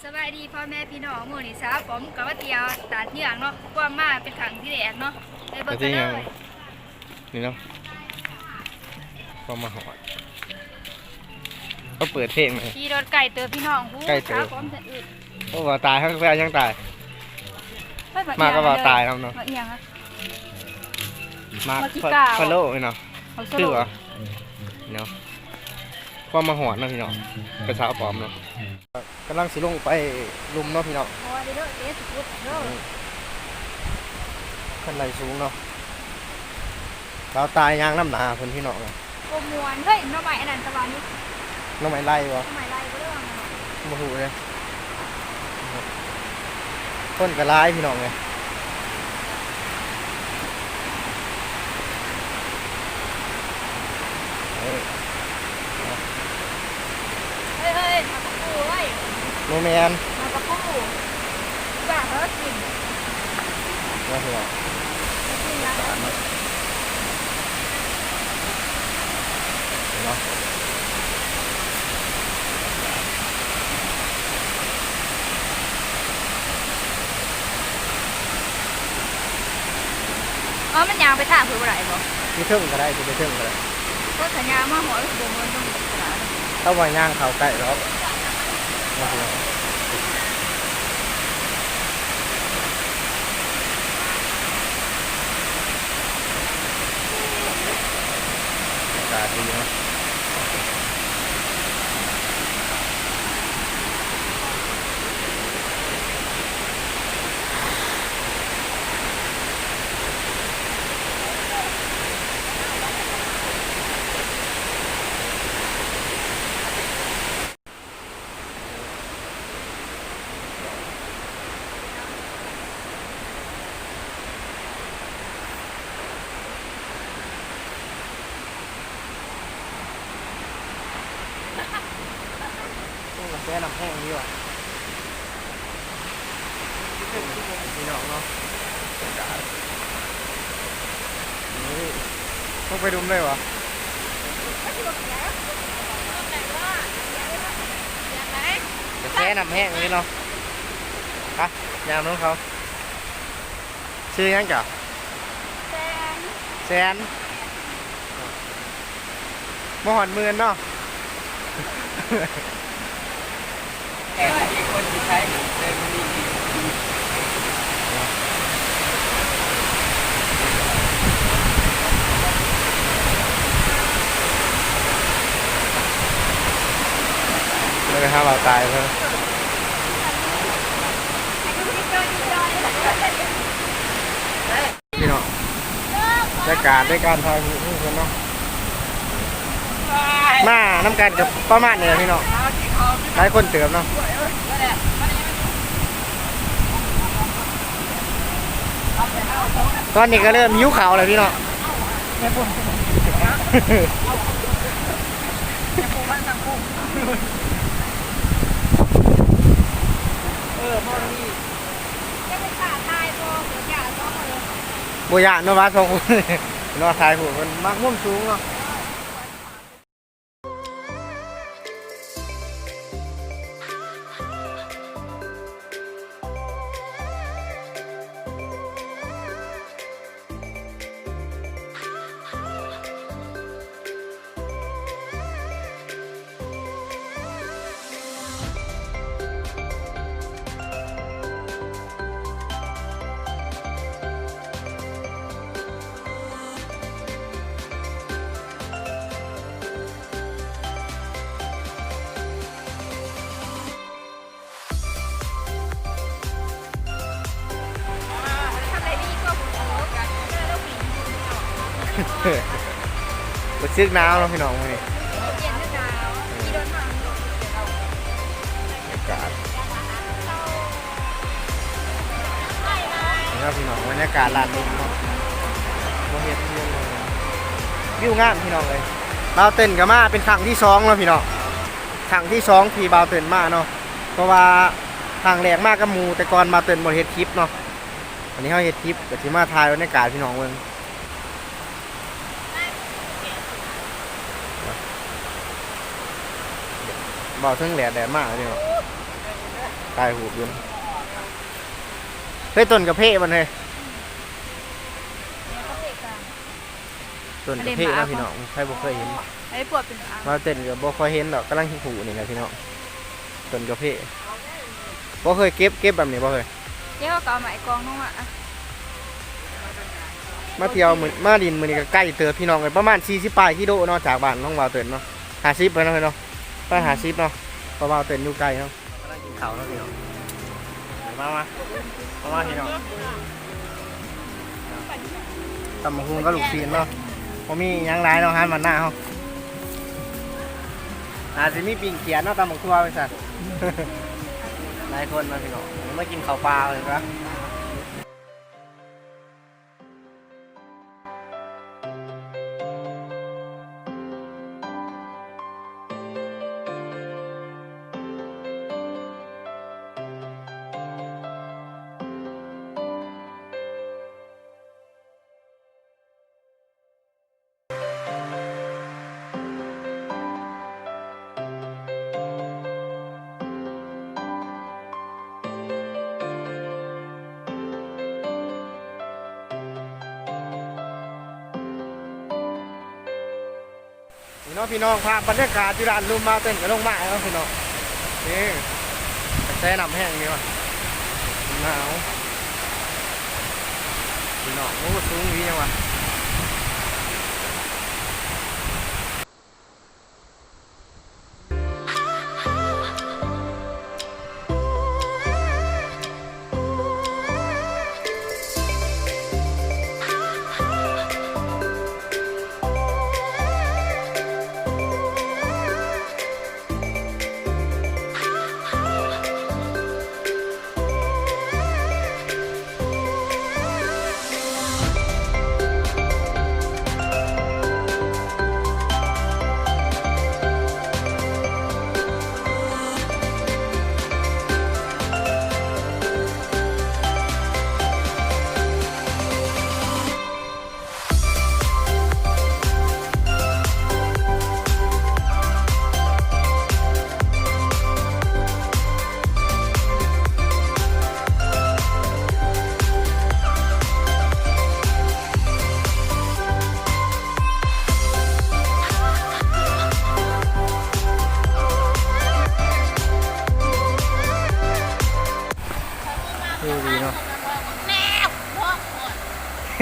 สวัสดีพ่อแม่พี่น้องหมู่นี่สาวผมกับว่าเตียวตาดเหยื่องเนาะกว้างมากเป็นขังที่แดกเนาะไปเบิ่งกันเลย นี่เนาะพอมาหอดก็เปิดเพลงเลยขี่รถไก่เตอพี่น้องผู้ไก่เต๋อสาวผมจะอึดโอ้ว่าตายทั้งแฟนยังตาย เฮ้ยบัดมาก็ว่าเอีงตายแล้วเนาะ บัดเอียงอะ มามากี่กาว ฟาโลเนาะเขาสคือรุปวะเนาะ พอมาหอดเนาะพี่น้องเป็นสาวปลอมเนาะกำลังสิลงไปลุมเนาะพี่น้องโอ้ยเด้อเด้อสุดเด้อขึ้นไรสูงเนาะเราตายยางน้ำหนาเพิ่นพี่น้องเนาะโกมวนเฮ้ยน้องใหม่อันนั้นตะวันนี้น้ำไม้ไล่วะน้องใหม่ไล่บ่เรื่องอะมาหูเลยต้นกระร้ายพี่น้องเลยเอ้ย เฮ้ยเฮ้ยมากระปูเว้ย โนแมนมากระปูอยากเลิกกินว่าพี่น้องกินแล้วเนาะอ๋อมันยางไปท่าเผื่อบ่ได้บ่มีเทิงก็ได้จะไปเทิงก็ได้ก็สัญญามาหอยบ่เงินต้องตลาดถ้าว่าย่างเขาใกล้แล้ว ว่าพี่น้องอากาศดีเนาะ ต้องกาแฟน้ำแห้งดีว่ะพี่น้องเนาะอากาศนี่ต้องไปดุมเลยวะกาแฟน้ำแห้งนี่เนาะไปยามน้องเขาชื่อยังจ้ะแซนมหอนเมือนเนาะ ไม่ได้ห้ามเราตายเพิ่มพี่น้องได้การได้การทายหูนี่กันเนาะมาน้ำกันกับประมาณนี้แหละพี่น้อง หลายคนเติมเนาะตอนนี้ก็เริ่มหิวเขาวเลยพี่น้องบัวยานเนาะว่าสองคนเนาะทายหูมันมักมุ่มสูงเนาะ บซึกหนาวเนาะพี่น้องมื้อนี้เย็นหนาวที่โดนมอากาศนี่ครับพี่น้องบรรยากาศลานลมเนาะบ่เฮ็ดเรื่องเลยวิวงามพี่น้องเลยบาวเต้นก็มาเป็นครั้งที่สองแล้วพี่น้องครั้งที่สองที่บาวเต้นมาเนาะเพราะว่าทางแรกมากกับมูแต่ก่อนบาเต้นบ่เฮ็ดคลิปเนาะอันนี้เฮาเฮ็ดคลิปก็สิมาถ่ายบรรยากาศพี่น้องเบิ่ง บ่าวเทิงแดดแดดมากเลยพี่น้องตายหูบอยืนเฮ้ยต้นกระเพาะมันเลยแล้วก็เพกลางต้นกระเพาะนะพี่น้องใครบ่เคยเห็นไอ้ปวดเป็นอ่างมาเต้นก็บ่ค่อยเห็นดอกกำลังหูนี่นะพี่น้องต้นกระเพาะบ่เคยเก็บเก็บแบบนี้บ่เคยเจ้าก็เอาไหมกองลงมาอะมาเที่ยวมื้อมาดินมื้อนี้ก็ใกล้เตือพี่น้องเลยประมาณ40ปลายกิโลเนาะจากบ้านน้องวาวเติ้นเนาะ50ไปเนาะพี่เนาะ ไป50เนาะเพราะวาวเติ้นอยู่ไกลเนาะกำลังกินข้าวเนาะพี่น้องมามามามาพี่น้องตำบักหุ่งก็ลูกชิ้นเนาะบ่มีหยังหลายเนาะหันมาหน้าเฮาอาจสิมีปิ่งเขียนเนาะตำบักทั่วไปซั่นหลายคนมาพี่น้องมากินข้าวปลาเลยครับี่น้องพี่น้องภาพบรรยากาศที่ร้านลุมมาเต้นกับลงมาแล้วพี่น้องนี่แต่น้ำแห้งนี่ว่ะหนาวพี่น้องโอ้สูงนี้ยังวะ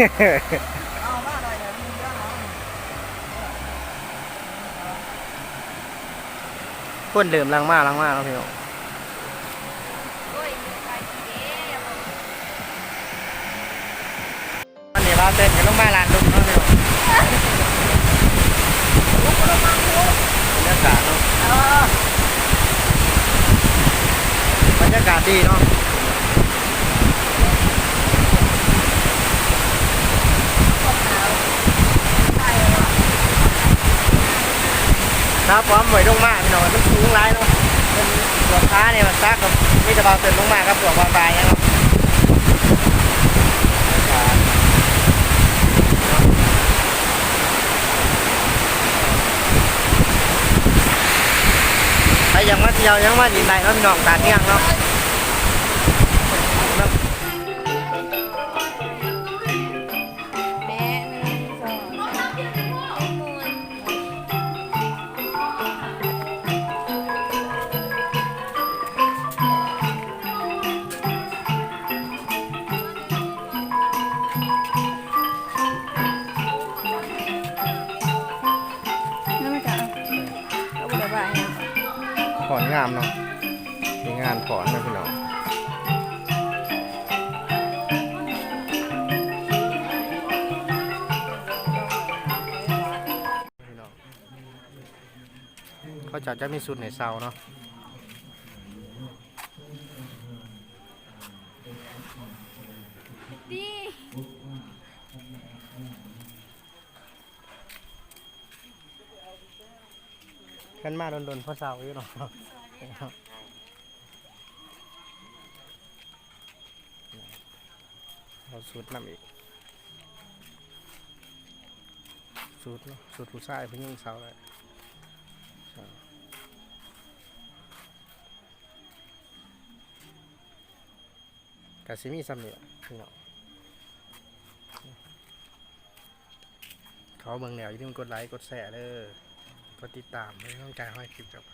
คนเดิมลังมากลังมากแล้วพี่น้องโอ้ยไปทีเด้อย่าบอกอันนี้ว่าเต้นกันลงมาลานลุมเนาะพี่น้องบรรยากาศเนาะบรรยากาศดีเนาะ ครับพร้อมไหวลงมากพี่น้องมันสูงร้ายเนาะเป็นหัวค้าเนี่ยมันซักกับมีตะเบาเต็มลงมากครับตัวบอลตายเนาะบรรยากาศใครยังมาเที่ยวยังมาดินไหนเนาะพี่น้องตาเที่ยงเนาะามเนาะมีงานขอนนะพี่น้องพี่น้องเขาจะจะมีสุดในเซาเนาะดีกันมาโดนๆเพราะเซาอยู่เนาะ เอาสุดนำอีกสุดเนาะสุดผู้ชายเพิ่งยิงเสาเลยกับซิมีซัมนี่ล่ะพี่น้องเขาเบิ่งแนวอย่าลืมกดไลค์ กดแชร์เด้อกดติดตามไม่ต้องการให้คลิปกับ